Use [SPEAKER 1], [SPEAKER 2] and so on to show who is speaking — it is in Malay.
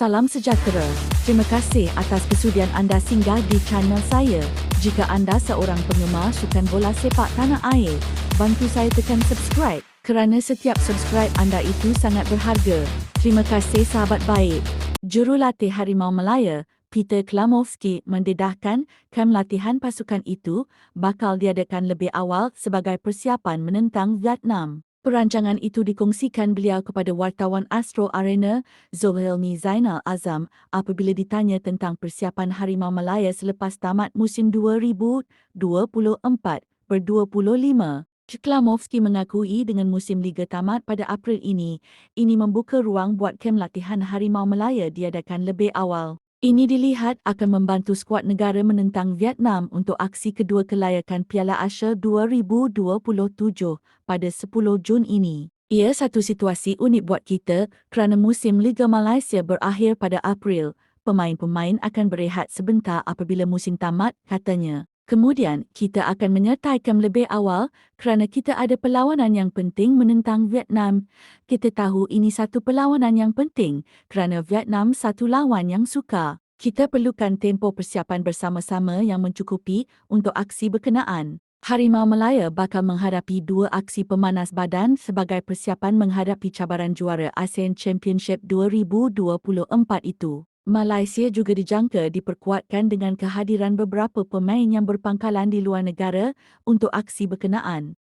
[SPEAKER 1] Salam sejahtera. Terima kasih atas kesudian anda singgah di channel saya. Jika anda seorang penggemar sukan bola sepak tanah air, bantu saya tekan subscribe kerana setiap subscribe anda itu sangat berharga. Terima kasih sahabat baik. Jurulatih Harimau Melaya, Peter Klamovski mendedahkan kem latihan pasukan itu bakal diadakan lebih awal sebagai persiapan menentang Vietnam. Perancangan itu dikongsikan beliau kepada wartawan Astro Arena, Zohilmi Zainal Azam, apabila ditanya tentang persiapan Harimau Malaya selepas tamat musim 2024-25. Ceklamovski mengakui dengan musim Liga tamat pada April ini, ini membuka ruang buat kem latihan Harimau Malaya diadakan lebih awal. Ini dilihat akan membantu skuad negara menentang Vietnam untuk aksi kedua kelayakan Piala Asia 2027 pada 10 Jun ini. Ia satu situasi unik buat kita kerana musim Liga Malaysia berakhir pada April. Pemain-pemain akan berehat sebentar apabila musim tamat, katanya. Kemudian, kita akan menyertaikan lebih awal kerana kita ada perlawanan yang penting menentang Vietnam. Kita tahu ini satu perlawanan yang penting kerana Vietnam satu lawan yang suka. Kita perlukan tempoh persiapan bersama-sama yang mencukupi untuk aksi berkenaan. Harimau Melaya bakal menghadapi dua aksi pemanas badan sebagai persiapan menghadapi cabaran juara ASEAN Championship 2024 itu. Malaysia juga dijangka diperkuatkan dengan kehadiran beberapa pemain yang berpangkalan di luar negara untuk aksi berkenaan.